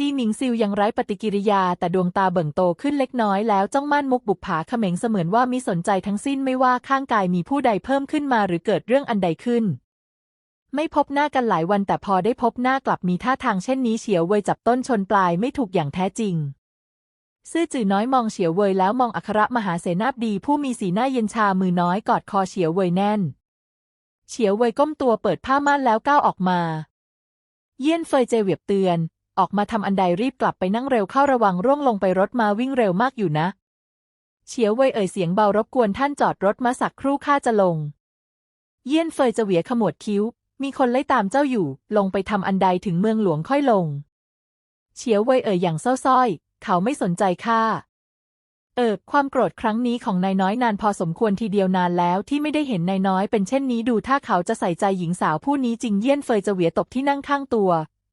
จีหมิงซิวยังไร้ปฏิกิริยาแต่ดวงตาเบิ่งโตขึ้นเล็กน้อยแล้วจ้องมั่นมุกบุกผาเขม็งเสมือนว่ามิสนใจทั้งสิ้นไม่ว่าข้างกายมีผู้ใดเพิ่มขึ้นมาหรือเกิดเรื่องอันใดขึ้น ไม่พบหน้ากันหลายวันแต่พอได้พบหน้ากลับมีท่าทางเช่นนี้เฉียวเวยจับต้นชนปลายไม่ถูกอย่างแท้จริง ซื่อจื่อน้อยมองเฉียวเวยแล้วมองอัครมหาเสนาบดีผู้มีสีหน้าเย็นชามือน้อยกอดคอเฉียวเวยแน่น เฉียวเวยก้มตัวเปิดผ้าม่านแล้วก้าวออกมา เยี่ยนเฟยเจเวียบเตือน ออกมาทำอันใดรีบกลับไปนั่งเร็วเข้าระวังร่วงลงไปรถมาวิ่งเร็วมากอยู่นะ เฉียวเว่ยเอ่ยเสียงเบารบกวนท่านจอดรถมาสักครู่ข้าจะลง เยี่ยนเฟยจะเหวียขมวดคิ้ว มีคนไล่ตามเจ้าอยู่ ลงไปทำอันใดถึงเมืองหลวงค่อยลง เฉียวเว่ยเอ่ยอย่างเศร้าส้อย เขาไม่สนใจข้าเออความโกรธครั้งนี้ของนายน้อยนานพอสมควรทีเดียวนานแล้วที่ไม่ได้เห็นนายน้อยเป็นเช่นนี้ดูถ้าเขาจะใส่ใจหญิงสาวผู้นี้จริงเยี่ยนเฟยจะเหวียตบที่นั่งข้างตัว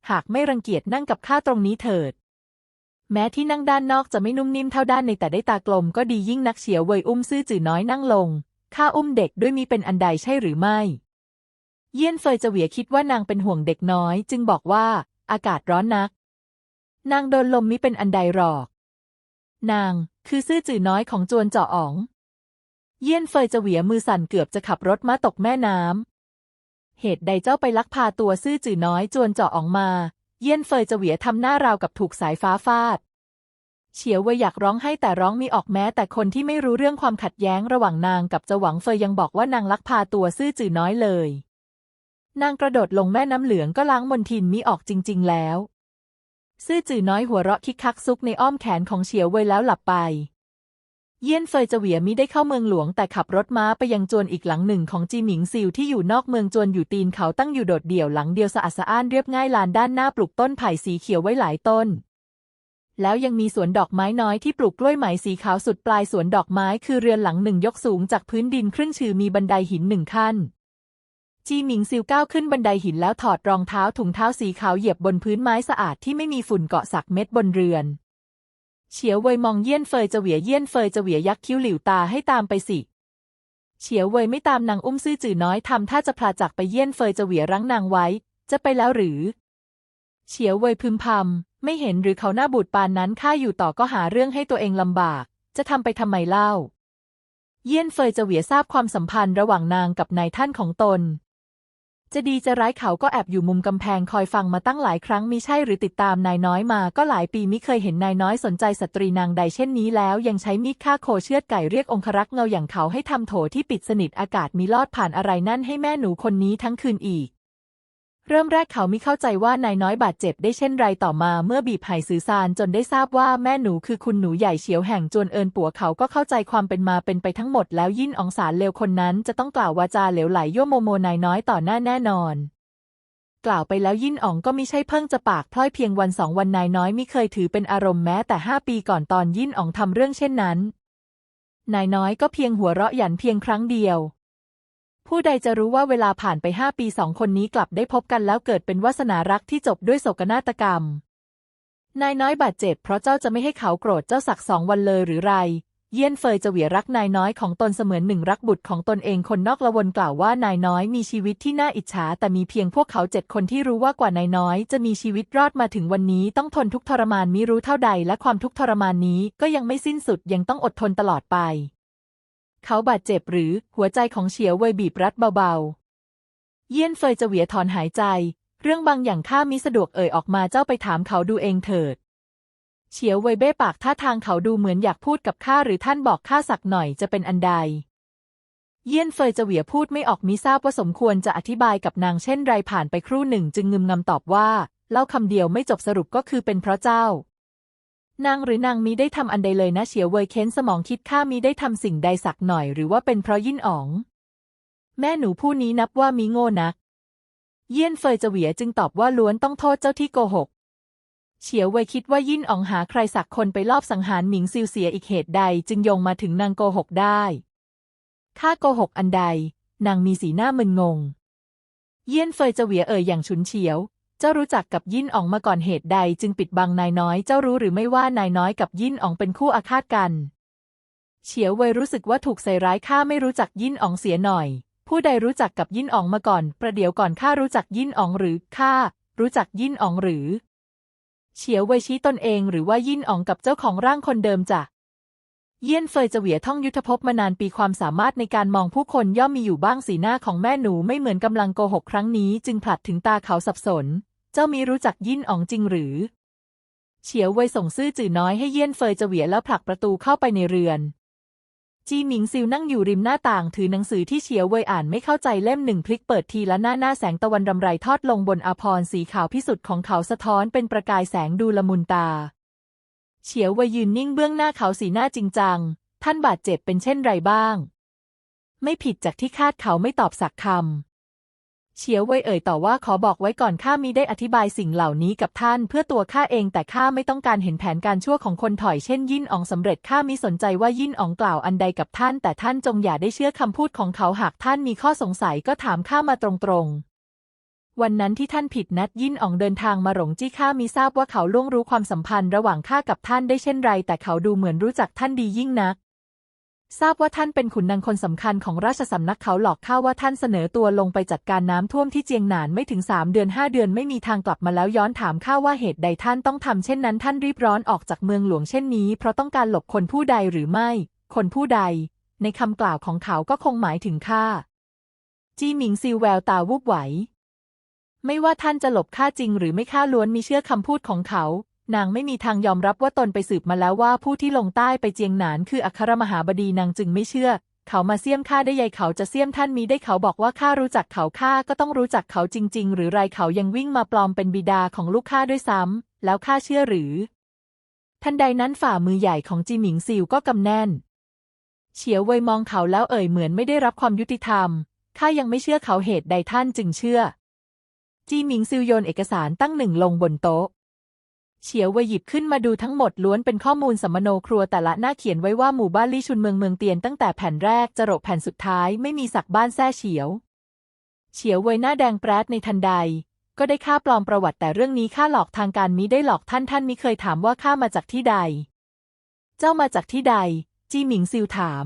หากไม่รังเกียจนั่งกับข้าตรงนี้เถิด แม้ที่นั่งด้านนอกจะไม่นุ่มนิ่มเท่าด้านในแต่ได้ตากลมก็ดียิ่งนักเฉียวเวยอุ้มซื่อจื่อน้อยนั่งลง ข้าอุ้มเด็กด้วยมีเป็นอันใดใช่หรือไม่ เยี่ยนเฟยจะเหวียคิดว่านางเป็นห่วงเด็กน้อย จึงบอกว่า อากาศร้อนนัก นางโดนลมมิเป็นอันใดหรอก นาง คือซื่อจื่อน้อยของจวนเจาะอ๋อง เยี่ยนเฟยจะเหวียมือสั่นเกือบจะขับรถมาตกแม่น้ำ เหตุใดเจ้าไปลักพาตัวซื่อจื่อน้อยจวนเจาะอองมา เยี่ยนเฟยจะเหวียทำหน้าราวกับถูกสายฟ้าฟาด เฉียวเวยอยากร้องให้แต่ร้องมีออกแม้ แต่คนที่ไม่รู้เรื่องความขัดแย้งระหว่างนางกับเจหวังเฟยยังบอกว่านางลักพาตัวซื่อจื่อน้อยเลย นางกระโดดลงแม่น้ำเหลืองก็ล้างมนทินมิออกจริง ๆ แล้ว ซื่อจื่อน้อยหัวเราะคิกคักซุกในอ้อมแขนของเฉียวเวยแล้วหลับไป เยี่ยนเฟยจเหวียมิได้เข้าเมืองหลวงแต่ขับรถม้าไปยังจวนอีกหลังหนึ่งของจีหมิงซิวที่อยู่นอกเมืองจวนอยู่ตีนเขาตั้งอยู่โดดเดี่ยวหลังเดียวสะอาดสะอ้านเรียบง่ายลานด้านหน้าปลูกต้นไผ่สีเขียวไว้หลายต้น แล้วยังมีสวนดอกไม้น้อยที่ปลูกกล้วยไหมสีขาวสุดปลายสวนดอกไม้คือเรือนหลังหนึ่งยกสูงจากพื้นดินครึ่งชือมีบันไดหินหนึ่งขั้นจีหมิงซิวก้าวขึ้นบันไดหินแล้วถอดรองเท้าถุงเท้าสีขาวเหยียบบนพื้นไม้สะอาดที่ไม่มีฝุ่นเกาะสักเม็ดบนเรือน เฉียวเวยมองเยี่ยนเฟยจะเหวียเยี่ยนเฟยจะเหวียยักคิ้วหลิวตาให้ตามไปสิ เฉียวเวยไม่ตามนางอุ้มซื่อจื่อน้อยทำท่าจะพลาจากไปเยี่ยนเฟยจะเหวียรั้งนางไว้ จะไปแล้วหรือ เฉียวเวยพึมพำไม่เห็นหรือเขาหน้าบูดปานนั้นข้าอยู่ต่อก็หาเรื่องให้ตัวเองลำบาก จะทำไปทำไมเล่า เยี่ยนเฟยจะเหวียทราบความสัมพันธ์ระหว่างนางกับนายท่านของตน จะดีจะร้ายเขาก็แอบอยู่มุมกำแพงคอยฟังมาตั้งหลายครั้งมิใช่หรือติดตามนายน้อยมาก็หลายปีมิเคยเห็นนายน้อยสนใจสตรีนางใดเช่นนี้แล้ว ยังใช้มีดฆ่าโคเชือดไก่เรียกองครักษ์เงาอย่างเขาให้ทำโถที่ปิดสนิทอากาศมีลอดผ่านอะไรนั่นให้แม่หนูคนนี้ทั้งคืนอีก เริ่มแรกเขามิเข้าใจว่านายน้อยบาดเจ็บได้เช่นไรต่อมาเมื่อบีบไห่สื่อสารจนได้ทราบว่าแม่หนูคือคุณหนูใหญ่เฉียวแห่งจวนเอินปัวเขาก็เข้าใจความเป็นมาเป็นไปทั้งหมดแล้วยิ่นองสารเลวคนนั้นจะต้องกล่าววาจาเหลวไหลยั่วโมโมนายน้อยต่อหน้าแน่นอน กล่าวไปแล้วยิ่นอ๋องก็ไม่ใช่เพิ่งจะปากพล่อยเพียงวันสองวันนายน้อยไม่เคยถือเป็นอารมณ์แม้แต่ห้าปีก่อนตอนยิ่นอ๋องทำเรื่องเช่นนั้น นายน้อยก็เพียงหัวเราะหยันเพียงครั้งเดียว ผู้ใดจะรู้ว่าเวลาผ่านไปห้าปีสองคนนี้กลับได้พบกันแล้วเกิดเป็นวาสนารักที่จบด้วยโศกนาฏกรรม นายน้อยบาดเจ็บเพราะเจ้าจะไม่ให้เขาโกรธเจ้าสักสองวันเลยหรือไร เยี่ยนเฟยจะเหวียรักนายน้อยของตนเสมือนหนึ่งรักบุตรของตนเองคนนอกละวนกล่าวว่านายน้อยมีชีวิตที่น่าอิจฉาแต่มีเพียงพวกเขาเจ็ดคนที่รู้ว่ากว่านายน้อยจะมีชีวิตรอดมาถึงวันนี้ต้องทนทุกทรมานมิรู้เท่าใดและความทุกทรมานนี้ก็ยังไม่สิ้นสุดยังต้องอดทนตลอดไป เขาบาดเจ็บหรือหัวใจของเฉียวเว่ยบีบรัดเบาๆ เยี่ยนเฟยจะเหวียถอนหายใจ เรื่องบางอย่างข้ามิสะดวกเอ่ยออกมาเจ้าไปถามเขาดูเองเถิด เฉียวเว่ยเบ้ปากท่าทางเขาดูเหมือนอยากพูดกับข้าหรือท่านบอกข้าสักหน่อยจะเป็นอันใด เยี่ยนเฟยจะเหวียพูดไม่ออกมิทราบว่าสมควรจะอธิบายกับนางเช่นไรผ่านไปครู่หนึ่งจึงงึมงำตอบว่า เล่าคำเดียวไม่จบสรุปก็คือเป็นเพราะเจ้า นางหรือนางมิได้ทำอันใดเลยนะเฉียวเวยเค้นสมองคิดข้ามิได้ทำสิ่งใดสักหน่อยหรือว่าเป็นเพราะยิ่นอ๋อง แม่หนูผู้นี้นับว่ามิโง่นัก เยี่ยนเฟยจะเหวียจึงตอบว่าล้วนต้องโทษเจ้าที่โกหก เฉียวเวยคิดว่ายิ่นอ๋องหาใครสักคนไปลอบสังหารหมิงซิวเสียอีกเหตุใดจึงโยงมาถึงนางโกหกได้ข้าโกหกอันใด นางมีสีหน้ามึนงง เยี่ยนเฟยจะเหวียเอ่ยอย่างฉุนเฉียว เจ้ารู้จักกับยิ่นอ๋องมาก่อนเหตุใดจึงปิดบังนายน้อย เจ้ารู้หรือไม่ว่านายน้อยกับยิ่นอ๋องเป็นคู่อาฆาตกัน เฉียวเวยรู้สึกว่าถูกใส่ร้ายข้าไม่รู้จักยิ่นอ๋องเสียหน่อย ผู้ใดรู้จักกับยิ่นอ๋องมาก่อน ประเดี๋ยวก่อนข้ารู้จักยิ่นอ๋องหรือข้ารู้จักยิ่นอ๋องหรือ เฉียวเวยชี้ตนเองหรือว่ายินอ๋องกับเจ้าของร่างคนเดิมจะ เยี่ยนเฟยจะเหวียท่องยุทธภพมานานปีความสามารถในการมองผู้คนย่อมมีอยู่บ้างสีหน้าของแม่หนูไม่เหมือนกำลังโกหกครั้งนี้ จึงผลัดถึงตาเขาสับสน เจ้ามีรู้จักยินอ๋องจริงหรือ เฉียวเว่ยส่งซื่อจื่อน้อยให้เยี่ยนเฟยจะเหวียแล้วผลักประตูเข้าไปในเรือน จีหมิงซิวนั่งอยู่ริมหน้าต่างถือหนังสือที่เฉียวเว่ยอ่านไม่เข้าใจเล่มหนึ่งพลิกเปิดทีละหน้าหน้าแสงตะวันรำไรทอดลงบนอาพรสีขาวพิสุทธิ์ของเขาสะท้อนเป็นประกายแสงดูละมุนตา เฉียวว่ยยืนนิ่งเบื้องหน้าเขาสีหน้าจริงจัง ท่านบาดเจ็บเป็นเช่นไรบ้าง ไม่ผิดจากที่คาดเขาไม่ตอบสักคำเฉียวเว่ยเอ่ยต่อว่าขอบอกไว้ก่อนข้ามีได้อธิบายสิ่งเหล่านี้กับท่านเพื่อตัวข้าเองแต่ข้าไม่ต้องการเห็นแผนการชั่วของคนถอยเช่นยินอองสำเร็จข้ามิสนใจว่ายินอองกล่าวอันใดกับท่าน แต่ท่านจงอย่าได้เชื่อคำพูดของเขาหากท่านมีข้อสงสัยก็ถามข้ามาตรงๆ วันนั้นที่ท่านผิดนัดยินอ๋องเดินทางมาหลงจี้ข้ามีทราบว่าเขาล่วงรู้ความสัมพันธ์ระหว่างข้ากับท่านได้เช่นไร แต่เขาดูเหมือนรู้จักท่านดียิ่งนัก ทราบว่าท่านเป็นขุนนางคนสำคัญของราชสำนักเขาหลอกข้าว่าท่านเสนอตัวลงไปจัดการน้ำท่วมที่เจียงหนานไม่ถึงสามเดือนห้าเดือนไม่มีทางกลับมาแล้วย้อนถามข้าว่าเหตุใดท่านต้องทำเช่นนั้น ท่านรีบร้อนออกจากเมืองหลวงเช่นนี้ เพราะต้องการหลบคนผู้ใดหรือไม่ คนผู้ใด ในคำกล่าวของเขาก็คงหมายถึงข้าจีหมิงซิวแววตาวูบไหว ไม่ว่าท่านจะหลบข้าจริงหรือไม่ข้าล้วนมีเชื่อคำพูดของเขา นางไม่มีทางยอมรับว่าตนไปสืบมาแล้วว่าผู้ที่ลงใต้ไปเจียงหนานคืออัครมหาบดีนางจึงไม่เชื่อ เขามาเสี่ยมข้าได้ใยเขาจะเสี่ยมท่านมีได้เขาบอกว่าข้ารู้จักเขาข้าก็ต้องรู้จักเขาจริง ๆ หรือไรเขายังวิ่งมาปลอมเป็นบิดาของลูกข้าด้วยซ้ำแล้วข้าเชื่อหรือ ทันใดนั้นฝ่ามือใหญ่ของจีหมิงซิวก็กำแน่น เฉียวเวยมองเขาแล้วเอ่ยเหมือนไม่ได้รับความยุติธรรมข้ายังไม่เชื่อเขาเหตุใดท่านจึงเชื่อ จีหมิงซิวโยนเอกสารตั้งหนึ่งลงบนโต๊ะ เฉียวเวยหยิบขึ้นมาดูทั้งหมดล้วนเป็นข้อมูลสัมมโนครัวแต่ละหน้าเขียนไว้ว่าหมู่บ้านลี่ชุนเมืองเมืองเตียนตั้งแต่แผ่นแรกจรดแผ่นสุดท้ายไม่มีสักบ้านแท้เฉียว เฉียวเวยหน้าแดงแปรดในทันใด ก็ได้ค่าปลอมประวัติแต่เรื่องนี้ข้าหลอกทางการมิได้หลอกท่านท่านมิเคยถามว่าข้ามาจากที่ใด เจ้ามาจากที่ใด จีหมิงซิวถาม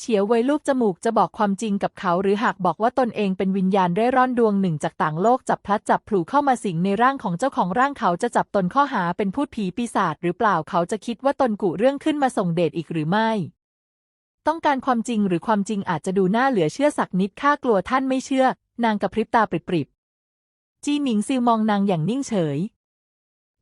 เฉียวเว่ยลูกจมูกจะบอกความจริงกับเขาหรือหากบอกว่าตนเองเป็นวิญญาณเร่ร่อนดวงหนึ่งจากต่างโลกจับพลัดจับผลูเข้ามาสิงในร่างของเจ้าของร่างเขาจะจับตนข้อหาเป็นพูดผีปีศาจหรือเปล่าเขาจะคิดว่าตนกุเรื่องขึ้นมาส่งเดชอีกหรือไม่ ต้องการความจริงหรือความจริงอาจจะดูน่าเหลือเชื่อสักนิดข้ากลัวท่านไม่เชื่อ นางกระพริบตาปริบๆจีหมิงซิวมองนางอย่างนิ่งเฉย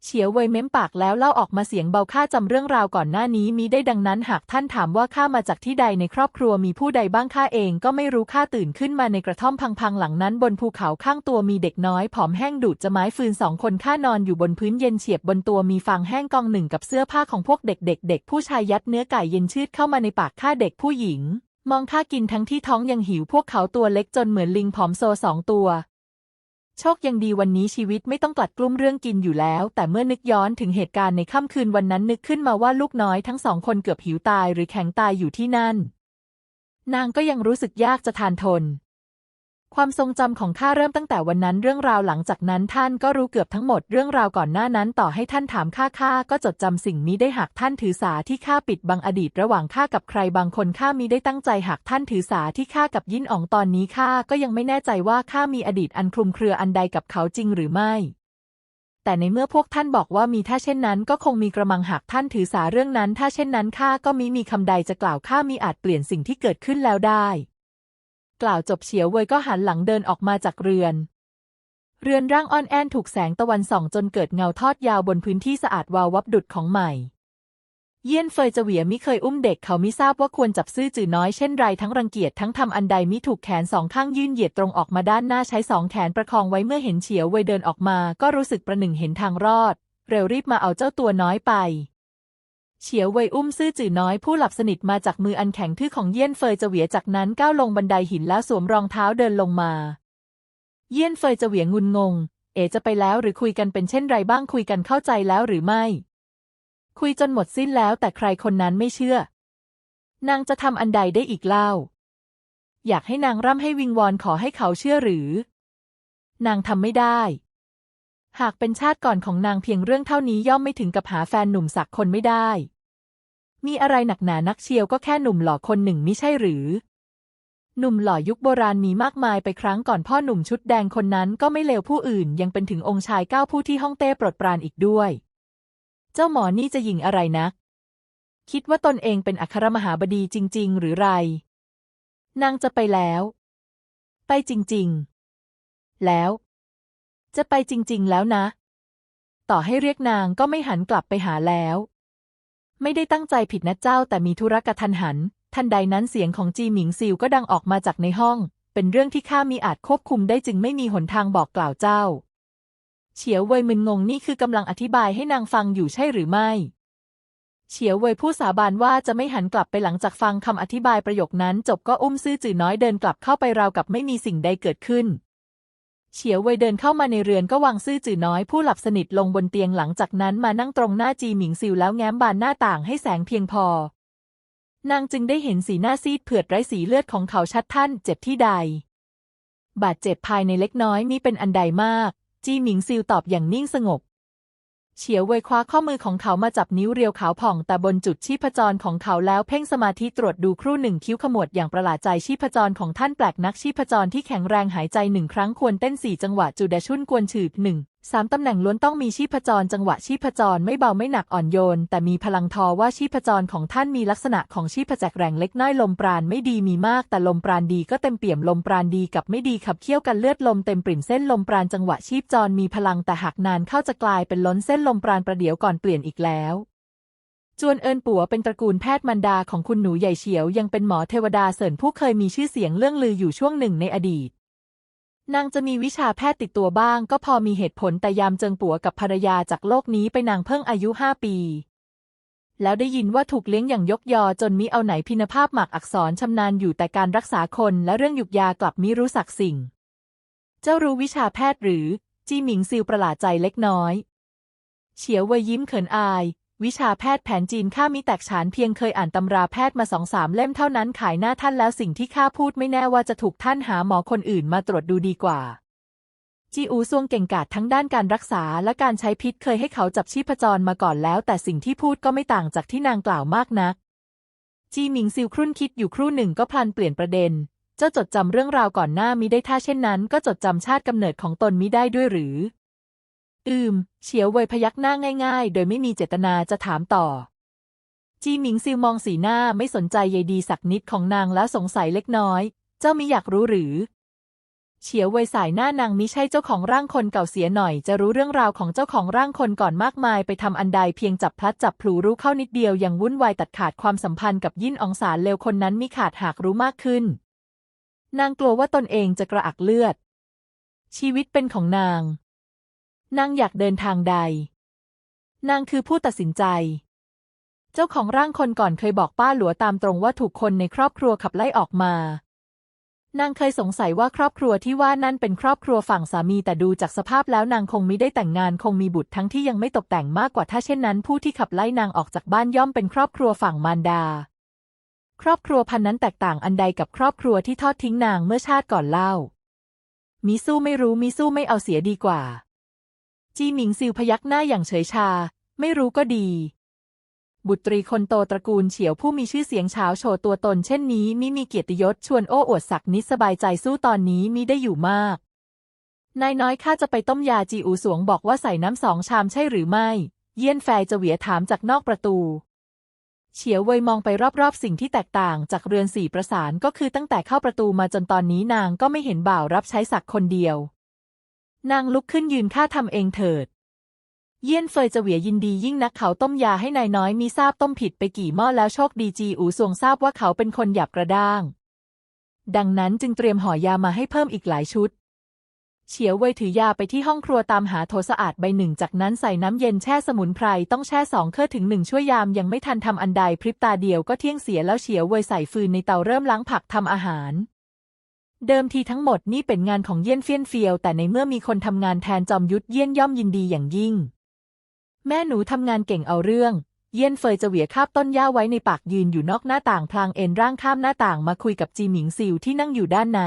เฉียวเวยเม้มปากแล้วเล่าออกมาเสียงเบาข้าจำเรื่องราวก่อนหน้านี้มีได้ดังนั้นหากท่านถามว่าข้ามาจากที่ใดในครอบครัวมีผู้ใดบ้างข้าเองก็ไม่รู้ข้าตื่นขึ้นมาในกระท่อมพังๆหลังนั้น บนภูเขาข้างตัวมีเด็กน้อยผอมแห้งดูดจะไม้ฟืนสองคนข้านอนอยู่บนพื้นเย็นเฉียบบนตัวมีฟางแห้งกองหนึ่งกับเสื้อผ้าของพวกเด็กๆเด็กผู้ชายยัดเนื้อไก่เย็นชืดเข้ามาในปากข้าเด็กผู้หญิง มองข้ากินทั้งที่ท้องยังหิวพวกเขาตัวเล็กจนเหมือนลิงผอมโซสองตัว โชคยังดีวันนี้ชีวิตไม่ต้องกลัดกลุ้มเรื่องกินอยู่แล้ว แต่เมื่อนึกย้อนถึงเหตุการณ์ในค่ำคืนวันนั้นนึกขึ้นมาว่าลูกน้อยทั้งสองคนเกือบหิวตายหรือแข็งตายอยู่ที่นั่น นางก็ยังรู้สึกยากจะทานทน ความทรงจำของข้าเริ่มตั้งแต่วันนั้นเรื่องราวหลังจากนั้นท่านก็รู้เกือบทั้งหมดเรื่องราวก่อนหน้านั้นต่อให้ท่านถามข้าข้าก็จดจำสิ่งนี้ได้หากท่านถือสาที่ข้าปิดบังอดีตระหว่างข้ากับใครบางคนข้ามีได้ตั้งใจหากท่านถือสาที่ข้ากับยินอ๋องตอนนี้ข้าก็ยังไม่แน่ใจว่าข้ามีอดีตอันคลุมเครืออันใดกับเขาจริงหรือไม่แต่ในเมื่อพวกท่านบอกว่ามีถ้าเช่นนั้นก็คงมีกระมังหากท่านถือสาเรื่องนั้น ถ้าเช่นนั้นข้าก็มิมีคำใดจะกล่าวข้ามีอาจเปลี่ยนสิ่งที่เกิดขึ้นแล้วได้ กล่าวจบเฉียวเวยก็หันหลังเดินออกมาจากเรือน เรือนร่างอ่อนแอนถูกแสงตะวันส่องจนเกิดเงาทอดยาวบนพื้นที่สะอาดวาววับดุดของใหม่ เยี่ยนเฟยจะเหวียมิเคยอุ้มเด็กเขามิทราบว่าควรจับซื่อจื่อน้อยเช่นไรทั้งรังเกียจทั้งทำอันใดมิถูกแขนสองข้างยื่นเหยียดตรงออกมาด้านหน้าใช้สองแขนประคองไว้เมื่อเห็นเฉียวเวยเดินออกมา ก็รู้สึกประหนึ่งเห็นทางรอด เร็วรีบมาเอาเจ้าตัวน้อยไป เฉียวเว่ยอุ้มซื่อจื่อน้อยผู้หลับสนิทมาจากมืออันแข็งทื่อของเยี่ยนเฟยจเหวียจากนั้นก้าวลงบันไดหินแล้วสวมรองเท้าเดินลงมา เยี่ยนเฟยจเหวียงุนงง เอจะไปแล้วหรือคุยกันเป็นเช่นไรบ้างคุยกันเข้าใจแล้วหรือไม่ คุยจนหมดสิ้นแล้วแต่ใครคนนั้นไม่เชื่อนางจะทำอันใดได้อีกเล่า อยากให้นางร่ำให้วิงวอนขอให้เขาเชื่อหรือ นางทำไม่ได้ หากเป็นชาติก่อนของนางเพียงเรื่องเท่านี้ย่อมไม่ถึงกับหาแฟนหนุ่มสักคนไม่ได้ มีอะไรหนักหนานักเชียวก็แค่หนุ่มหล่อคนหนึ่งมิใช่หรือ หนุ่มหล่อยุคโบราณมีมากมายไปครั้งก่อนพ่อหนุ่มชุดแดงคนนั้นก็ไม่เลวผู้อื่น ยังเป็นถึงองค์ชายเก้าผู้ที่ห้องเต้ปรดปรานอีกด้วย เจ้าหมอนี่จะยิงอะไรนัก คิดว่าตนเองเป็นอัครมหาบดีจริง ๆ หรือไร นางจะไปแล้ว ไปจริง ๆ แล้ว จะไปจริง ๆ แล้วนะ ต่อให้เรียกนางก็ไม่หันกลับไปหาแล้ว ไม่ได้ตั้งใจผิดนะเจ้าแต่มีธุระกระทันหัน ทันใดนั้นเสียงของจีหมิงซิวก็ดังออกมาจากในห้อง เป็นเรื่องที่ข้ามีอาจควบคุมได้จึงไม่มีหนทางบอกกล่าวเจ้า เฉียวเว่ยมึนงงนี่คือกำลังอธิบายให้นางฟังอยู่ใช่หรือไม่เฉียวเว่ยผู้สาบานว่าจะไม่หันกลับไปหลังจากฟังคำอธิบายประโยคนั้น จบก็อุ้มซื่อจื่อน้อยเดินกลับเข้าไปราวกับไม่มีสิ่งใดเกิดขึ้น เฉียวเว่ยเดินเข้ามาในเรือนก็วางซื่อจื่อน้อยผู้หลับสนิทลงบนเตียงหลังจากนั้นมานั่งตรงหน้าจีหมิงซิวแล้วแง้มบานหน้าต่างให้แสงเพียงพอ นางจึงได้เห็นสีหน้าซีดเผือดไร้สีเลือดของเขาชัดท่านเจ็บที่ใด บาดเจ็บภายในเล็กน้อยมิเป็นอันใดมาก จีหมิงซิวตอบอย่างนิ่งสงบ เฉียวเวยคว้าข้อมือของเขามาจับนิ้วเรียวขาวผ่องแต่บนจุดชีพจรของเขาแล้วเพ่งสมาธิตรวจดูครู่หนึ่งคิ้วขมวดอย่างประหลาดใจชีพจรของท่านแปลกนักชีพจรที่แข็งแรงหายใจหนึ่งครั้งควรเต้นสี่จังหวะจุดชุนกวนฉืดหนึ่ง สามตำแหน่งล้วนต้องมีชีพจรจังหวะชีพจรไม่เบาไม่หนักอ่อนโยน แต่มีพลังทอว่าชีพจรของท่านมีลักษณะของชีพจักแรงเล็กน้อยลมปราณไม่ดีมีมาก แต่ลมปราณดีก็เต็มเปี่ยมลมปราณดีกับไม่ดีขับเคี่ยวกันเลือดลมเต็มปริ่มเส้นลมปราณจังหวะชีพจรมีพลังแต่หากนานเข้าจะกลายเป็นล้นเส้นลมปราณประเดี๋ยวก่อนเปลี่ยนอีกแล้วจวนเอินปัวเป็นตระกูลแพทย์มันดาของคุณหนูใหญ่เฉียว ยังเป็นหมอเทวดาเสริญผู้เคยมีชื่อเสียงเรื่องลืออยู่ช่วงหนึ่งในอดีต นางจะมีวิชาแพทย์ติดตัวบ้าง ก็พอมีเหตุผลแต่ยามเจิงปัวกับภรรยาจากโลกนี้ไปนางเพิ่งอายุห้าปี แล้วได้ยินว่าถูกเลี้ยงอย่างยกยอจนมิเอาไหนพินภาพหมักอักษรชำนาญอยู่แต่การรักษาคนและเรื่องหยุกยากลับมิรู้สักสิ่ง เจ้ารู้วิชาแพทย์หรือ จีหมิงซิวประหลาดใจเล็กน้อย เฉียวเวยยิ้มเขินอาย วิชาแพทย์แผนจีนข้ามีแตกฉานเพียงเคยอ่านตำราแพทย์มาสองสามเล่มเท่านั้นขายหน้าท่านแล้วสิ่งที่ข้าพูดไม่แน่ว่าจะถูกท่านหาหมอคนอื่นมาตรวจดูดีกว่า จีอูซวงเก่งกาจทั้งด้านการรักษาและการใช้พิษเคยให้เขาจับชีพจรมาก่อนแล้ว แต่สิ่งที่พูดก็ไม่ต่างจากที่นางกล่าวมากนัก จีหมิงซิวครุ่นคิดอยู่ครู่หนึ่งก็พลันเปลี่ยนประเด็น เจ้าจดจำเรื่องราวก่อนหน้ามิได้ถ้าเช่นนั้น ก็จดจำชาติกำเนิดของตนมิได้ด้วยหรือ อืม เฉียวเวยพยักหน้าง่าย ๆ โดยไม่มีเจตนาจะถามต่อ จีหมิงซิวมองสีหน้าไม่สนใจใยดีสักนิดของนางแล้วสงสัยเล็กน้อย เจ้ามิอยากรู้หรือ เฉียวเวยสายหน้านางมิใช่เจ้าของร่างคนเก่าเสียหน่อย จะรู้เรื่องราวของเจ้าของร่างคนก่อนมากมายไปทำอันใดเพียงจับพลัดจับพลูรู้เข้านิดเดียวยังวุ่นวายตัดขาดความสัมพันธ์กับยิ่นอองสารเลวคนนั้นมิขาดหากรู้มากขึ้น นางกลัวว่าตนเองจะกระอักเลือดชีวิตเป็นของนาง นางอยากเดินทางใด นางคือผู้ตัดสินใจ เจ้าของร่างคนก่อนเคยบอกป้าหลัวตามตรงว่าถูกคนในครอบครัวขับไล่ออกมานางเคยสงสัยว่าครอบครัวที่ว่านั่นเป็นครอบครัวฝั่งสามีแต่ดูจากสภาพแล้วนางคงมิได้แต่งงานคงมีบุตรทั้งที่ยังไม่ตกแต่งมากกว่าถ้าเช่นนั้น ผู้ที่ขับไล่นางออกจากบ้านย่อมเป็นครอบครัวฝั่งมารดา ครอบครัวพันนั้นแตกต่างอันใดกับครอบครัวที่ทอดทิ้งนางเมื่อชาติก่อนเล่ามิสู้ไม่รู้มิสู้ไม่เอาเสียดีกว่า จีหมิงซิวพยักหน้าอย่างเฉยชา ไม่รู้ก็ดี บุตรีคนโตตระกูลเฉียวผู้มีชื่อเสียงเช้าโชว์ตัวตนเช่นนี้มิมีเกียรติยศชวนโอ้อวดสักนิสบายใจสู้ตอนนี้มิได้อยู่มาก นายน้อยข้าจะไปต้มยาจีอูสวงบอกว่าใส่น้ำสองชามใช่หรือไม่ เยี่ยนแฟจะเหวียถามจากนอกประตูเฉียวเวยมองไปรอบๆ สิ่งที่แตกต่างจากเรือนสี่ประสานก็คือตั้งแต่เข้าประตูมาจนตอนนี้นางก็ไม่เห็นบ่าวรับใช้สักคนเดียว นางลุกขึ้นยืนข้าทำเองเถิด เยี่ยนเฟยจะเหวียยินดียิ่งนักเขาต้มยาให้นายน้อยมีทราบต้มผิดไปกี่หม้อแล้วโชคดีจีอูสวงทราบว่าเขาเป็นคนหยาบกระด้าง ดังนั้นจึงเตรียมห่อยามาให้เพิ่มอีกหลายชุด เฉียวเว่ยถือยาไปที่ห้องครัวตามหาโถสะอาดใบหนึ่ง จากนั้นใส่น้ำเย็นแช่สมุนไพรต้องแช่สองเครื่อถึงหนึ่งชั่วยยามยังไม่ทันทำอันใดพริบตาเดียวก็เที่ยงเสียแล้วเฉียวเว่ยใส่ฟืนในเตาเริ่มล้างผักทำอาหาร เดิมทีทั้งหมดนี่เป็นงานของเยี่ยนเฟี้ยนเฟียว แต่ในเมื่อมีคนทำงานแทนจอมยุทธเยี่ยนย่อมยินดีอย่างยิ่ง แม่หนูทำงานเก่งเอาเรื่อง เยี่ยนเฟยจะเหวียคาบต้นหญ้าไว้ในปากยืนอยู่นอกหน้าต่างพลางเอ็นร่างข้ามหน้าต่างมาคุยกับจีหมิงซิวที่นั่งอยู่ด้านใน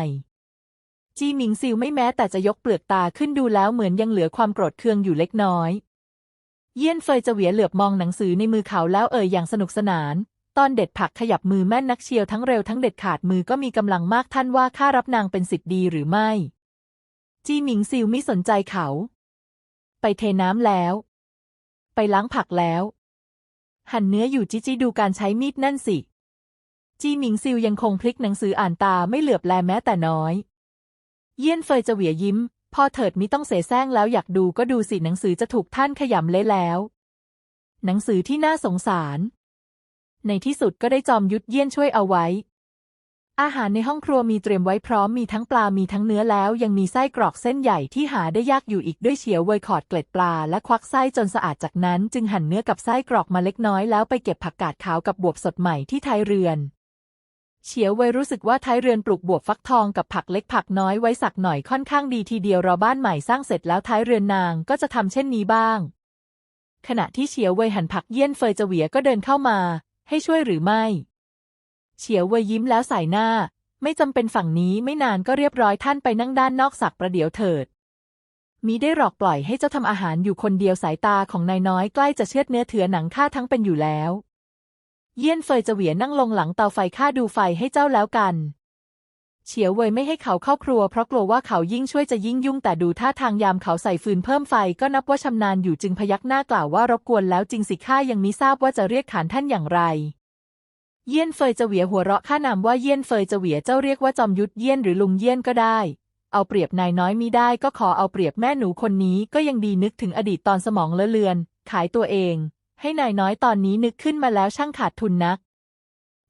จีหมิงซิวไม่แม้แต่จะยกเปลือกตาขึ้นดูแล้วเหมือนยังเหลือความโกรธเคืองอยู่เล็กน้อย เยี่ยนเฟยจะเหวียเหลือบมองหนังสือในมือเขาแล้วเอ่ยอย่างสนุกสนาน ตอนเด็ดผักขยับมือแม่นนักเชียวทั้งเร็วทั้งเด็ดขาดมือก็มีกำลังมากท่านว่าข้ารับนางเป็นสิทธิ์ดีหรือไม่ จีหมิงซิวไม่สนใจเขา ไปเทน้ำแล้ว ไปล้างผักแล้ว หั่นเนื้ออยู่จิจิดูการใช้มีดนั่นสิ จีหมิงซิวยังคงพลิกหนังสืออ่านตาไม่เหลือบแลแม้แต่น้อย เยี่ยนเฟยจะเหวี่ยยิ้มพอเถิดมิต้องเสแสร้งแล้วอยากดูก็ดูสิหนังสือจะถูกท่านขยำเละแล้ว หนังสือที่น่าสงสาร ในที่สุดก็ได้จอมยุทธเยี่ยนช่วยเอาไว้ อาหารในห้องครัวมีเตรียมไว้พร้อมมีทั้งปลามีทั้งเนื้อแล้ว ยังมีไส้กรอกเส้นใหญ่ที่หาได้ยากอยู่อีกด้วยเฉียวเวยขอดเกล็ดปลาและควักไส้จนสะอาดจากนั้นจึงหั่นเนื้อกับไส้กรอกมาเล็กน้อยแล้วไปเก็บผักกาดขาวกับบวบสดใหม่ที่ท้ายเรือนเฉียวเวยรู้สึกว่าท้ายเรือนปลูกบวบฟักทองกับผักเล็กผักน้อยไว้สักหน่อยค่อนข้างดีทีเดียวรอบ้านใหม่สร้างเสร็จแล้วท้ายเรือนนางก็จะทำเช่นนี้บ้าง ขณะที่เฉียวเวยหั่นผักเยี่ยนเฟยจเวียก็เดินเข้ามา ให้ช่วยหรือไม่ เฉียวเวยยิ้มแล้วสายหน้า ไม่จำเป็นฝั่งนี้ไม่นานก็เรียบร้อยท่านไปนั่งด้านนอกสักประเดี๋ยวเถิดมีได้หลอกปล่อยให้เจ้าทำอาหารอยู่คนเดียวสายตาของนายน้อยใกล้จะเชือดเนื้อเถือหนังข้าทั้งเป็นอยู่แล้ว เยี่ยนเฟยจะเหวียนั่งลงหลังเตาไฟข้าดูไฟให้เจ้าแล้วกัน เฉียวเว่ยไม่ให้เขาเข้าครัวเพราะกลัวว่าเขายิ่งช่วยจะยิ่งยุ่งแต่ดูท่าทางยามเขาใส่ฟืนเพิ่มไฟก็นับว่าชำนาญอยู่จึงพยักหน้ากล่าวว่ารบกวนแล้วจริงสิข้ายังมิทราบว่าจะเรียกขานท่านอย่างไร เยี่ยนเฟยจะเหวียหัวเราะข้านามว่าเยี่ยนเฟยจะเหวียเจ้าเรียกว่าจอมยุทธเยี่ยนหรือลุงเยี่ยนก็ได้ เอาเปรียบนายน้อยมิได้ก็ขอเอาเปรียบแม่หนูคนนี้ก็ยังดีนึกถึงอดีตตอนสมองเลอะเลือน ขายตัวเอง ให้นายน้อยตอนนี้นึกขึ้นมาแล้วช่างขาดทุนนัก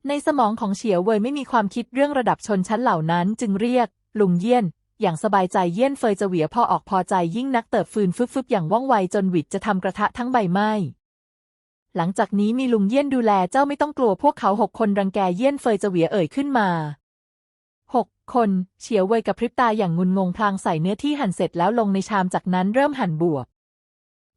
ในสมองของเฉียวเวยไม่มีความคิดเรื่องระดับชนชั้นเหล่านั้น จึงเรียก ลุงเยี่ยน อย่างสบายใจเยี่ยนเฟยจะเหวียพอออกพอใจยิ่งนักเติบฟืนฟึบๆอย่างว่องไวจนหวิดจะทำกระทะทั้งใบไหม้หลังจากนี้มีลุงเยี่ยนดูแลเจ้าไม่ต้องกลัวพวกเขาหกคนรังแกเยี่ยนเฟยจะเหวียเอ่ยขึ้นมาหกคนเฉียวเวยกับพริบตาอย่างงุนงงพลางใส่เนื้อที่หั่นเสร็จแล้วลงในชามจากนั้นเริ่มหั่นบวบ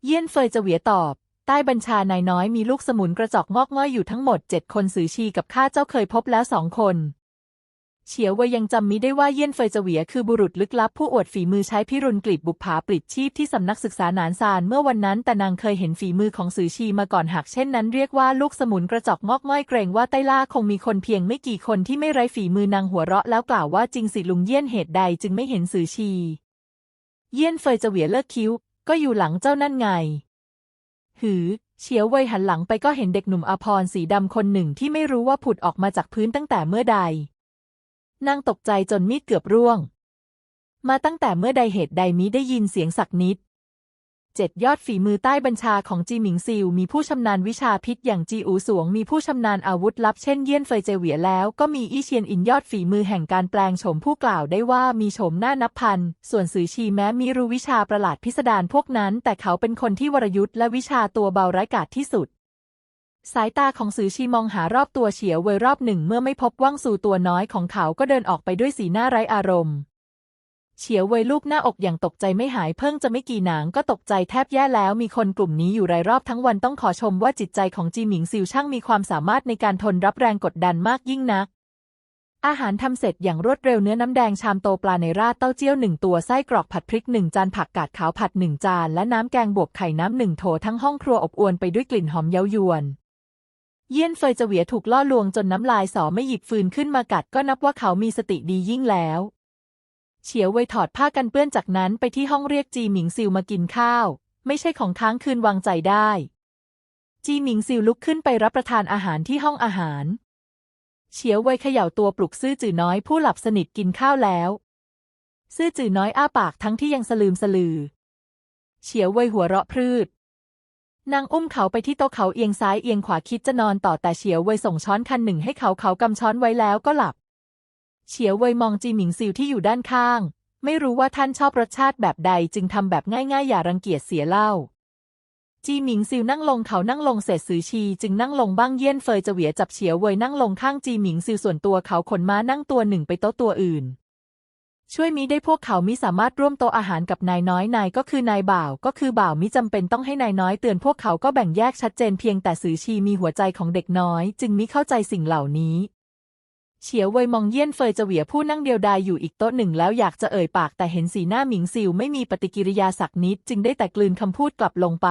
เยี่ยนเฟยจะเหวียตอบ ใต้บัญชานายน้อยมีลูกสมุนกระจอกงอกง่อยอยู่ทั้งหมดเจ็ดคนสือชีกับข้าเจ้าเคยพบแล้วสองคนเฉียวเวยยังจำมิได้ว่าเยี่ยนเฟยจเหวียคือบุรุษลึกลับผู้อวดฝีมือใช้พิรุณกลีบบุปผาปลิดชีพที่สำนักศึกษาหนานซานเมื่อวันนั้นแต่นางเคยเห็นฝีมือของสือชีมาก่อนหากเช่นนั้นเรียกว่าลูกสมุนกระจอกงอกง่อยเกรงว่าใต้ล่าคงมีคนเพียงไม่กี่คนที่ไม่ไร้ฝีมือนางหัวเราะแล้วกล่าวว่าจริงสิลุงเยี่ยนเหตุใดจึงไม่เห็นสือชี เยี่ยนเฟยจเหวียเลิกคิ้ว ก็อยู่หลังเจ้านั่นไง หือ เฉียวเว่ยหันหลังไปก็เห็นเด็กหนุ่มอภรสีดำคนหนึ่งที่ไม่รู้ว่าผุดออกมาจากพื้นตั้งแต่เมื่อใด นางตกใจจนมีดเกือบร่วง มาตั้งแต่เมื่อใดเหตุใดมิได้ยินเสียงสักนิด เจ็ดยอดฝีมือใต้บัญชาของจีหมิงซิว มีผู้ชำนาญวิชาพิษอย่างจีอูสวง มีผู้ชำนาญอาวุธลับเช่นเยี่ยนเฟยเจเหวียแล้ว ก็มีอี้เชียนอินยอดฝีมือแห่งการแปลงโฉมผู้กล่าวได้ว่ามีโฉมหน้านับพัน ส่วนสือชีแม้มีรู้วิชาประหลาดพิสดารพวกนั้น แต่เขาเป็นคนที่วรยุทธ์และวิชาตัวเบาไร้กาจที่สุดสายตาของสือชีมองหารอบตัวเฉียวเวยรอบหนึ่งเมื่อไม่พบว่างสู่ตัวน้อยของเขาก็เดินออกไปด้วยสีหน้าไร้อารมณ์ เฉียวเวยลูบหน้าอกอย่างตกใจไม่หายเพิ่งจะไม่กี่หนางก็ตกใจแทบแย่แล้วมีคนกลุ่มนี้อยู่รายรอบทั้งวันต้องขอชมว่าจิตใจของจีหมิงซิวช่างมีความสามารถในการทนรับแรงกดดันมากยิ่งนัก อาหารทำเสร็จอย่างรวดเร็วเนื้อน้ำแดงชามโตปลาในราดเต้าเจี้ยวหนึ่งตัวไส้กรอกผัดพริกหนึ่งจานผักกาดขาวผัดหนึ่งจานและน้ำแกงบวกไข่น้ำหนึ่งโถทั้งห้องครัวอบอวลไปด้วยกลิ่นหอมเย้ายวนเยี่ยนเฟยจะเหวียถูกล่อลวงจนน้ำลายสอไม่หยิบฟืนขึ้นมากัดก็นับว่าเขามีสติดียิ่งแล้ว เฉียวเว่ยถอดผ้ากันเปื้อนจากนั้นไปที่ห้องเรียกจีหมิงซิวมากินข้าว ไม่ใช่ของค้างคืนวางใจได้ จีหมิงซิวลุกขึ้นไปรับประทานอาหารที่ห้องอาหาร เฉียวเว่ยเขย่าตัวปลุกซื่อจื่อน้อยผู้หลับสนิทกินข้าวแล้ว ซื่อจื่อน้อยอ้าปากทั้งที่ยังสลืมสลือ เฉียวเว่ยหัวเราะพรืดนางอุ้มเขาไปที่โต๊ะเขาเอียงซ้ายเอียงขวาคิดจะนอนต่อแต่เฉียวเว่ยส่งช้อนคันหนึ่งให้เขาเขากำช้อนไว้แล้วก็หลับ เฉียวเวยมองจีหมิงซิวที่อยู่ด้านข้าง ไม่รู้ว่าท่านชอบรสชาติแบบใดจึงทำแบบง่ายๆ อย่ารังเกียจเสียเล้าจีหมิงซิวนั่งลงเขานั่งลงเสร็จสือชีจึงนั่งลงบ้างเยี่ยนเฟยจะเหวียจับเฉียวเวยนั่งลงข้างจีหมิงซิวส่วนตัวเขาขนม้านั่งตัวหนึ่งไปโต๊ะตัวอื่น ช่วยมิได้พวกเขามิสามารถร่วมโต๊ะอาหารกับนายน้อยนายก็คือนายบ่าว ก็คือบ่าวมิจำเป็นต้องให้นายน้อยเตือนพวกเขาก็แบ่งแยกชัดเจนเพียงแต่สือชีมีหัวใจของเด็กน้อย จึงมิเข้าใจสิ่งเหล่านี้ เฉียวเวยมองเยี่ยนเฟยจะเหวียผู้นั่งเดียวดายอยู่อีกโต๊ะหนึ่งแล้วอยากจะเอ่ยปากแต่เห็นสีหน้าหมิงซิวไม่มีปฏิกิริยาสักนิด จึงได้แต่กลืนคำพูดกลับลงไป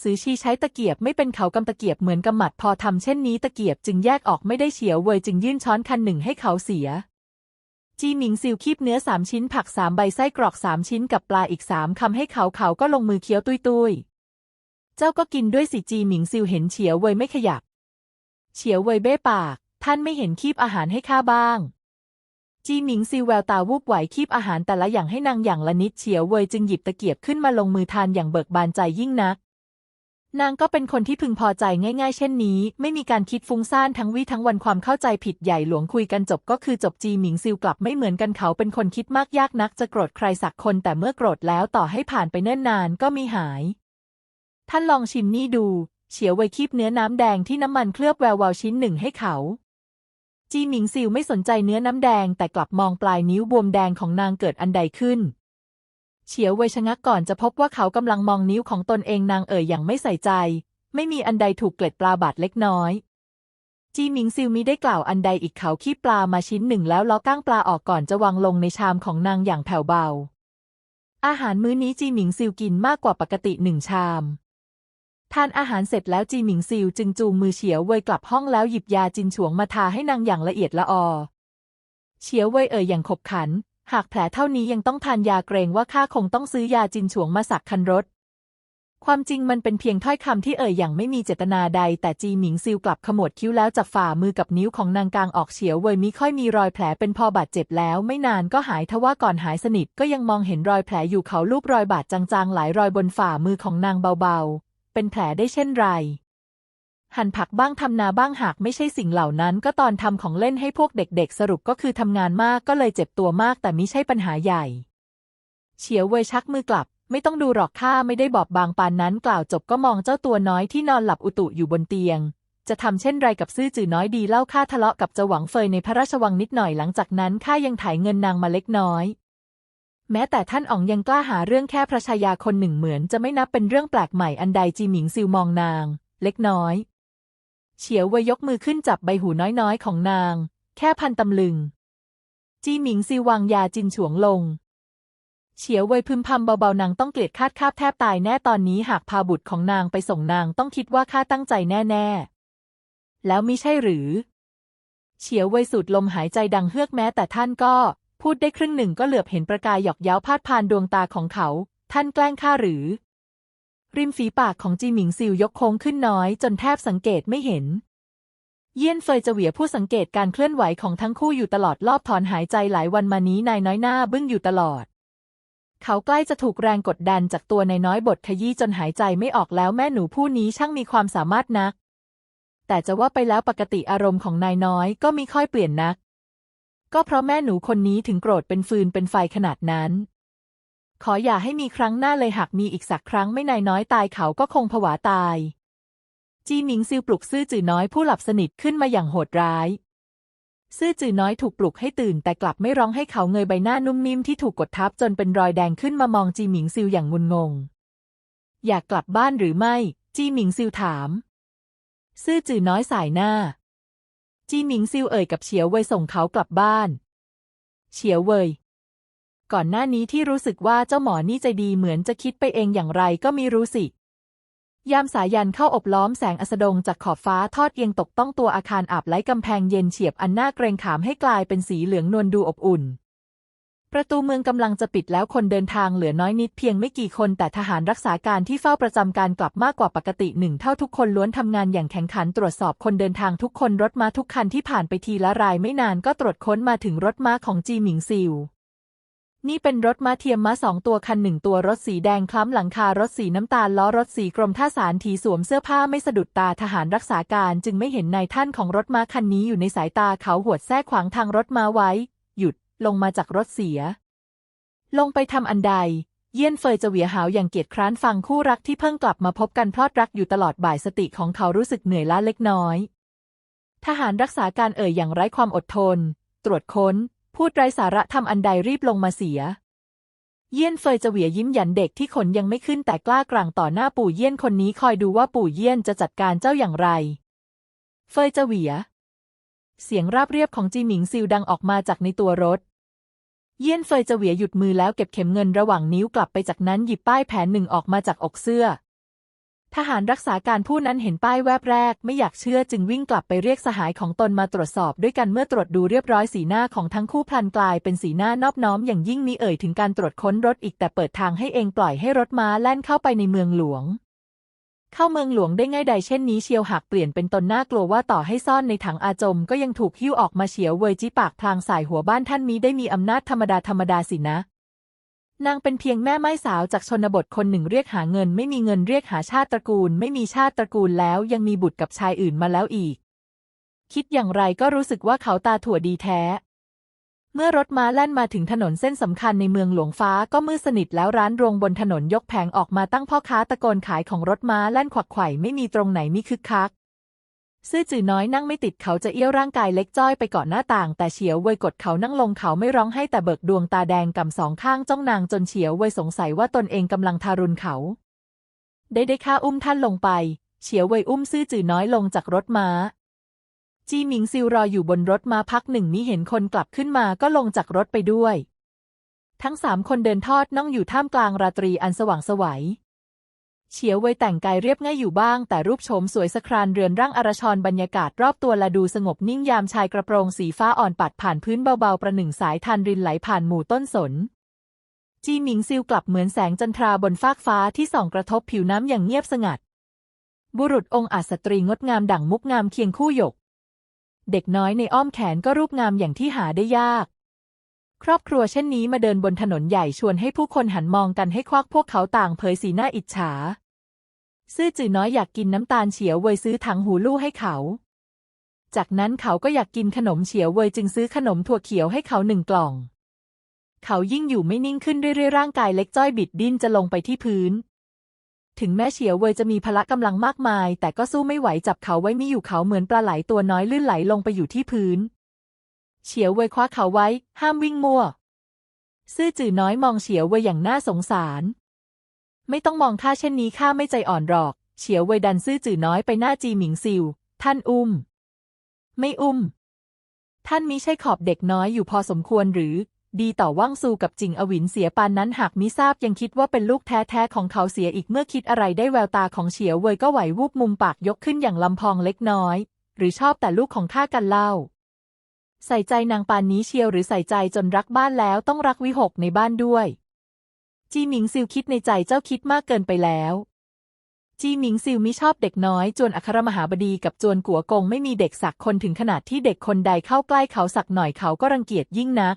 ซือชีใช้ตะเกียบไม่เป็นเขากำตะเกียบเหมือนกำหมัดพอทำเช่นนี้ตะเกียบจึงแยกออกไม่ได้เฉียวเวยจึงยื่นช้อนคันหนึ่งให้เขาเสีย จีหมิงซิวคีบเนื้อสามชิ้นผักสามใบไส้กรอกสามชิ้นกับปลาอีกสามคำให้เขาเขาก็ลงมือเคี้ยวตุยตุยเจ้าก็กินด้วยสิจีหมิงซิวเห็นเฉียวเวยไม่ขยับ เฉียวเวยเบ้ปาก ท่านไม่เห็นคีบอาหารให้ข้าบ้าง จีหมิงซิวแววตาวูบไหวคีบอาหารแต่ละอย่างให้นางอย่างละนิดเฉียวเวยจึงหยิบตะเกียบขึ้นมาลงมือทานอย่างเบิกบานใจยิ่งนัก นางก็เป็นคนที่พึงพอใจง่าย ๆ เช่นนี้ ไม่มีการคิดฟุ้งซ่านทั้งวี่ทั้งวันความเข้าใจผิดใหญ่หลวงคุยกันจบก็คือจบจีหมิงซิวกลับไม่เหมือนกันเขาเป็นคนคิดมากยากนักจะโกรธใครสักคนแต่เมื่อโกรธแล้วต่อให้ผ่านไปเนิ่นนานก็มีหาย ท่านลองชิมนี่ดูเฉียวไวคีบเนื้อน้ำแดงที่น้ำมันเคลือบแวววาวชิ้นหนึ่งให้เขา จีหมิงซิวไม่สนใจเนื้อน้ำแดงแต่กลับมองปลายนิ้วบวมแดงของนางเกิดอันใดขึ้น เฉียวเวยชะงักก่อนจะพบว่าเขากำลังมองนิ้วของตนเองนางเอ่ยอย่างไม่ใส่ใจ ไม่มีอันใดถูกเกล็ดปลาบาดเล็กน้อย จีหมิงซิวมิได้กล่าวอันใดอีกเขาคีบปลามาชิ้นหนึ่งแล้วล้อก้างปลาออกก่อนจะวางลงในชามของนางอย่างแผ่วเบา อาหารมื้อนี้จีหมิงซิวกินมากกว่าปกติหนึ่งชาม ทานอาหารเสร็จแล้วจีหมิงซิวจึงจูงมือเฉียวเว่ยกลับห้องแล้วหยิบยาจินฉวงมาทาให้นางอย่างละเอียดละออ เฉียวเว่ยเอ่ยอย่างขบขัน หากแผลเท่านี้ยังต้องทานยาเกรงว่าข้าคงต้องซื้อยาจินฉวงมาสักคันรถ ความจริงมันเป็นเพียงถ้อยคำที่เอ่ยอย่างไม่มีเจตนาใด แต่จีหมิงซิวกลับขมวดคิ้วแล้วจับฝ่ามือกับนิ้วของนางกลางออกเฉียวเว่ยมิค่อยมีรอยแผลเป็นพอบาดเจ็บแล้วไม่นานก็หายทว่าก่อนหายสนิทก็ยังมองเห็นรอยแผลอยู่เขาลูบรอยบาดจางๆ หลายรอยบนฝ่ามือของนางเบาๆ เป็นแผลได้เช่นไร หั่นผักบ้างทำนาบ้างหากไม่ใช่สิ่งเหล่านั้นก็ตอนทำของเล่นให้พวกเด็กๆ สรุปก็คือทำงานมากก็เลยเจ็บตัวมากแต่มิใช่ปัญหาใหญ่ เฉียวเวยชักมือกลับ ไม่ต้องดูหรอกข้าไม่ได้บอบบางปานนั้นกล่าวจบก็มองเจ้าตัวน้อยที่นอนหลับอุตุอยู่บนเตียงจะทำเช่นไรกับซื่อจื่อน้อยดีเล่าข้าทะเลาะกับเจ้าหวังเฟยในพระราชวังนิดหน่อยหลังจากนั้นข้ายังถ่ายเงินนางมาเล็กน้อย แม้แต่ท่านอ๋องยังกล้าหาเรื่องแค่พระชายาคนหนึ่งเหมือนจะไม่นับเป็นเรื่องแปลกใหม่อันใดจีหมิงซิวมองนาง เล็กน้อย เฉียวเวยยกมือขึ้นจับใบหูน้อยๆของนาง แค่พันตำลึง จีหมิงซิววางยาจินฉวงลง เฉียวเวยพึมพำเบาๆนางต้องเกลียดคาดคาบแทบตายแน่ตอนนี้หากพาบุตรของนางไปส่งนางต้องคิดว่าข้าตั้งใจแน่ๆ แล้วมิใช่หรือเฉียวเวยสูดลมหายใจดังเฮือกแม้แต่ท่านก็ พูดได้ครึ่งหนึ่งก็เหลือบเห็นประกายหยอกเย้าพาดพานดวงตาของเขา ท่านแกล้งข้าหรือ ริมฝีปากของจีหมิงซิวยกโค้งขึ้นน้อย จนแทบสังเกตไม่เห็น เยี่ยนเฟยจะเหวียผู้สังเกตการเคลื่อนไหวของทั้งคู่อยู่ตลอดรอบถอนหายใจหลายวันมานี้นายน้อยหน้าบึ้งอยู่ตลอด เขาใกล้จะถูกแรงกดดันจากตัวนายน้อยบทขยี้จนหายใจไม่ออกแล้วแม่หนูผู้นี้ช่างมีความสามารถนัก แต่จะว่าไปแล้วปกติอารมณ์ของนายน้อยก็มีค่อยเปลี่ยนนัก ก็เพราะแม่หนูคนนี้ถึงโกรธเป็นฟืนเป็นไฟขนาดนั้น ขออย่าให้มีครั้งหน้าเลยหากมีอีกสักครั้งไม่นายน้อยตายเขาก็คงผวาตาย จีหมิงซิวปลุกซื่อจื่อน้อยผู้หลับสนิทขึ้นมาอย่างโหดร้าย ซื่อจื่อน้อยถูกปลุกให้ตื่นแต่กลับไม่ร้องให้เขาเงยใบหน้านุ่มนิ่มที่ถูกกดทับจนเป็นรอยแดงขึ้นมามองจีหมิงซิวอย่างงุนงง อยากกลับบ้านหรือไม่ จีหมิงซิวถาม ซื่อจื่อน้อยสายหน้า จีหมิงซิวเอ่ยกับเฉียวเว่ยส่งเขากลับบ้าน เฉียวเว่ยก่อนหน้านี้ที่รู้สึกว่าเจ้าหมอนี่ใจดีเหมือนจะคิดไปเองอย่างไรก็มีรู้สิ ยามสายันเข้าอบล้อมแสงอัสดงจากขอบฟ้าทอดเอียงตกต้องตัวอาคารอาบไล้กำแพงเย็นเฉียบอันน่าเกรงขามให้กลายเป็นสีเหลืองนวลดูอบอุ่น ประตูเมืองกำลังจะปิดแล้วคนเดินทางเหลือน้อยนิดเพียงไม่กี่คนแต่ทหารรักษาการที่เฝ้าประจำการกลับมากกว่าปกติหนึ่งเท่าทุกคนล้วนทำงานอย่างแข็งขันตรวจสอบคนเดินทางทุกคนรถม้าทุกคันที่ผ่านไปทีละรายไม่นานก็ตรวจค้นมาถึงรถม้าของจีหมิงซิวนี่เป็นรถม้าเทียมม้าสองตัวคันหนึ่งตัวรถสีแดงคล้ำหลังคารถสีน้ำตาลล้อรถสีกรมท่าสารถีสวมเสื้อผ้าไม่สะดุดตาทหารรักษาการจึงไม่เห็นนายท่านของรถม้าคันนี้อยู่ในสายตาเขาหวดแทรกขวางทางรถม้าไว้ หยุด ลงมาจากรถเสีย ลงไปทำอันใด เยี่ยนเฟยจะเหวียหาวอย่างเกียจคร้านฟังคู่รักที่เพิ่งกลับมาพบกันพลอดรักอยู่ตลอดบ่ายสติของเขารู้สึกเหนื่อยล้าเล็กน้อย ทหารรักษาการเอ่ยอย่างไร้ความอดทน ตรวจค้น พูดไร้สาระทำอันใดรีบลงมาเสีย เยี่ยนเฟยจะเหวียยิ้มหยันเด็กที่ขนยังไม่ขึ้นแต่กล้ากลางต่อหน้าปู่เยี่ยนคนนี้คอยดูว่าปู่เยี่ยนจะจัดการเจ้าอย่างไร เฟยจะเหวียเสียงราบเรียบของจีหมิงซิวดังออกมาจากในตัวรถ เยี่ยนเฟยจะเหวียหยุดมือแล้วเก็บเข็มเงินระหว่างนิ้วกลับไปจากนั้นหยิบป้ายแผนหนึ่งออกมาจากอกเสื้อ ทหารรักษาการผู้นั้นเห็นป้ายแวบแรก ไม่อยากเชื่อจึงวิ่งกลับไปเรียกสหายของตนมาตรวจสอบด้วยกันเมื่อตรวจดูเรียบร้อยสีหน้าของทั้งคู่พลันกลายเป็นสีหน้านอบน้อมอย่างยิ่งมีเอ่ยถึงการตรวจค้นรถอีกแต่เปิดทางให้เองปล่อยให้รถม้าแล่นเข้าไปในเมืองหลวง เข้าเมืองหลวงได้ง่ายใดเช่นนี้เชียวหากเปลี่ยนเป็นตนน่ากลัวว่าต่อให้ซ่อนในถังอาจม ก็ยังถูกหิ้วออกมาเฉียวเวยจิปากพลางสายหัวบ้านท่านมีได้มีอำนาจธรรมดาธรรมดาสินะ นางเป็นเพียงแม่ไม้สาวจากชนบทคนหนึ่งเรียกหาเงิน ไม่มีเงินเรียกหาชาติตระกูล ไม่มีชาติตระกูลแล้วยังมีบุตรกับชายอื่นมาแล้วอีก คิดอย่างไรก็รู้สึกว่าเขาตาถั่วดีแท้ เมื่อรถม้าแล่นมาถึงถนนเส้นสำคัญในเมืองหลวงฟ้าก็มืดสนิทแล้วร้านโรงบนถนนยกแผงออกมาตั้งพ่อค้าตะโกนขายของรถม้าแล่นขวักไขว่ไม่มีตรงไหนมิคึกคัก ซื่อจื่อน้อยนั่งไม่ติดเขาจะเอี้ยวร่างกายเล็กจ้อยไปเกาะหน้าต่าง แต่เฉียวเวยกดเขานั่งลงเขาไม่ร้องให้แต่เบิกดวงตาแดงกำสองข้างจ้องนางจนเฉียวเวยสงสัยว่าตนเองกำลังทารุณเขา ได้ได้ข้าอุ้มท่านลงไป เฉียวเวยอุ้มซื่อจื่อน้อยลงจากรถม้า จีหมิงซิวรออยู่บนรถมาพักหนึ่งมิเห็นคนกลับขึ้นมาก็ลงจากรถไปด้วย ทั้งสามคนเดินทอดน่องอยู่ท่ามกลางราตรีอันสว่างสวัยเฉียวเวยแต่งกายเรียบง่ายอยู่บ้าง แต่รูปโฉมสวยสครานเรือนร่างอรชรบรรยากาศรอบตัวละดูสงบนิ่งยามชายกระโปรงสีฟ้าอ่อนปัดผ่านพื้นเบาๆ ประหนึ่งสายทานรินไหลผ่านหมู่ต้นสน จีหมิงซิวกลับเหมือนแสงจันทราบนฟากฟ้าที่ส่องกระทบผิวน้ำอย่างเงียบสงัด บุรุษองค์อาจสตรีงดงามดั่งมุกงามเคียงคู่หยก เด็กน้อยในอ้อมแขนก็รูปงามอย่างที่หาได้ยาก ครอบครัวเช่นนี้มาเดินบนถนนใหญ่ชวนให้ผู้คนหันมองกันให้ควักพวกเขาต่างเผยสีหน้าอิจฉา ซื่อจือน้อยอยากกินน้ำตาลเฉียวเวยซื้อถังหูลู่ให้เขา จากนั้นเขาก็อยากกินขนมเฉียวเวยจึงซื้อขนมถั่วเขียวให้เขาหนึ่งกล่อง เขายิ่งอยู่ไม่นิ่งขึ้นเรื่อยๆร่างกายเล็กจ้อยบิดดิ้นจะลงไปที่พื้น ถึงแม้เฉียวเวยจะมีพละกำลังมากมาย แต่ก็สู้ไม่ไหวจับเขาไว้ไม่อยู่เขาเหมือนปลาไหลตัวน้อยลื่นไหลลงไปอยู่ที่พื้น เฉียวเวยคว้าเขาไว้ ห้ามวิ่งมั่ว ซื่อจื่อน้อยมองเฉียวเวยอย่างน่าสงสาร ไม่ต้องมองข้าเช่นนี้ข้าไม่ใจอ่อนหรอก เฉียวเวยดันซื่อจื่อน้อยไปหน้าจีหมิงซิว ท่านอุ้ม ไม่อุ้ม ท่านมิใช่ขอบเด็กน้อยอยู่พอสมควรหรือ ดีต่อว่างซูกับจิงอวินเสียปานนั้นหากมิทราบยังคิดว่าเป็นลูกแท้ๆของเขาเสียอีกเมื่อคิดอะไรได้แววตาของเฉียวเวยก็ไหววูบมุมปากยกขึ้นอย่างลำพองเล็กน้อย หรือชอบแต่ลูกของข้ากันเล่า ใส่ใจนางปานนี้เชียวหรือใส่ใจจนรักบ้านแล้วต้องรักวิหกในบ้านด้วย จีหมิงซิวคิดในใจเจ้าคิดมากเกินไปแล้วจีหมิงซิวมิชอบเด็กน้อย จวนอัครมหาบดีกับจวนกัวกงไม่มีเด็กสักคนถึงขนาดที่เด็กคนใดเข้าใกล้เขาสักหน่อยเขาก็รังเกียจยิ่งนัก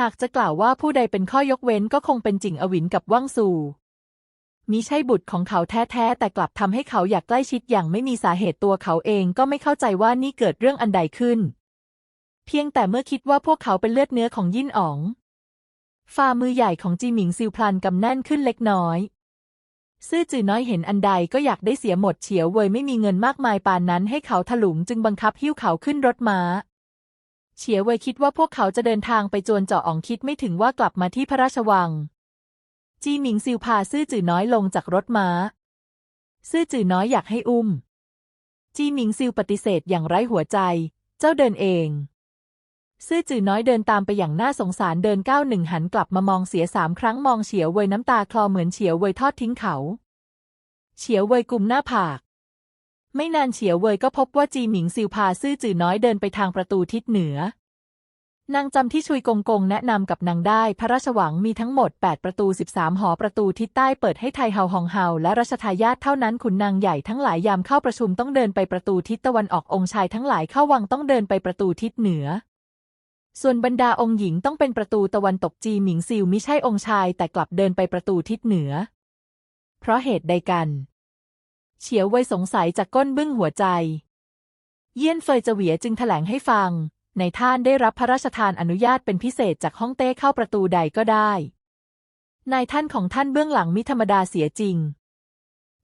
หากจะกล่าวว่าผู้ใดเป็นข้อยกเว้นก็คงเป็นจิงอวินกับว่างซูมิใช่บุตรของเขาแท้ๆ แต่กลับทำให้เขาอยากใกล้ชิดอย่างไม่มีสาเหตุตัวเขาเองก็ไม่เข้าใจว่านี่เกิดเรื่องอันใดขึ้น เพียงแต่เมื่อคิดว่าพวกเขาเป็นเลือดเนื้อของยินอ๋อง ฝ่ามือใหญ่ของจีหมิงซิวพลันกำแน่นขึ้นเล็กน้อย ซื่อจือน้อยเห็นอันใดก็อยากได้เสียหมดเฉียวเวยไม่มีเงินมากมายปานนั้นให้เขาถลุงจึงบังคับหิ้วเขาขึ้นรถม้า เฉียวเวยคิดว่าพวกเขาจะเดินทางไปจวนเจาะอ่องคิดไม่ถึงว่ากลับมาที่พระราชวัง จีหมิงซิวพาซื่อจื่อน้อยลงจากรถม้า ซื่อจื่อน้อยอยากให้อุ้ม จีหมิงซิวปฏิเสธอย่างไร้หัวใจ เจ้าเดินเอง ซื่อจื่อน้อยเดินตามไปอย่างน่าสงสารเดินก้าวหนึ่งหันกลับมามองเสียสามครั้งมองเฉียวเวยน้ำตาคลอเหมือนเฉียวเวยทอดทิ้งเขา เฉียวเวยกุมหน้าผาก ไม่นานเฉียวเวยก็พบว่าจีหมิงซิวพาซื่อจือน้อยเดินไปทางประตูทิศเหนือ นางจำที่ชุยกงกงแนะนำกับนางได้พระราชวังมีทั้งหมด 8 ประตู 13 หอประตูทิศใต้เปิดให้ไทเฮาฮองเฮาและรัชทายาทเท่านั้นขุนนางใหญ่ทั้งหลายยามเข้าประชุมต้องเดินไปประตูทิศตะวันออกองค์ชายทั้งหลายเข้าวังต้องเดินไปประตูทิศเหนือส่วนบรรดาองค์หญิงต้องเป็นประตูตะวันตกจีหมิงซิวมิใช่องค์ชายแต่กลับเดินไปประตูทิศเหนือ เพราะเหตุใดกัน เฉียวเว่ยสงสัยจากก้นบึ้งหัวใจ เยี่ยนเฟยเจเหวียจึงแถลงให้ฟัง ในท่านได้รับพระราชทานอนุญาตเป็นพิเศษจากฮ่องเต้เข้าประตูใดก็ได้ นายท่านของท่านเบื้องหลังมิธรรมดาเสียจริง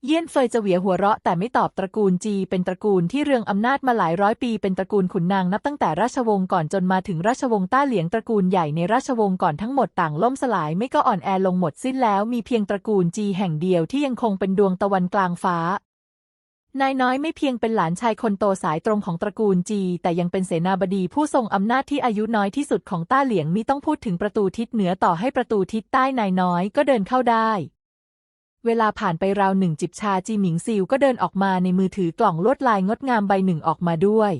เยี่ยนเฟยเจเหวียหัวเราะแต่ไม่ตอบตระกูลจีเป็นตระกูลที่เรืองอำนาจมาหลายร้อยปีเป็นตระกูลขุนนางนับตั้งแต่ราชวงศ์ก่อนจนมาถึงราชวงศ์ต้าเหลียงตระกูลใหญ่ในราชวงศ์ก่อนทั้งหมดต่างล่มสลายไม่ก็อ่อนแอลงหมดสิ้นแล้วมีเพียงตระกูลจีแห่งเดียวที่ยังคงเป็นดวงตะวันกลางฟ้านายน้อยไม่เพียงเป็นหลานชายคนโตสายตรงของตระกูลจี แต่ยังเป็นเสนาบดีผู้ทรงอำนาจที่อายุน้อยที่สุดของต้าเหลียงมิต้องพูดถึงประตูทิศเหนือต่อให้ประตูทิศใต้นายน้อยก็เดินเข้าได้ เวลาผ่านไปราวหนึ่งจิบชาจีหมิงซิวก็เดินออกมาในมือถือกล่องลวดลายงดงามใบหนึ่งออกมาด้วย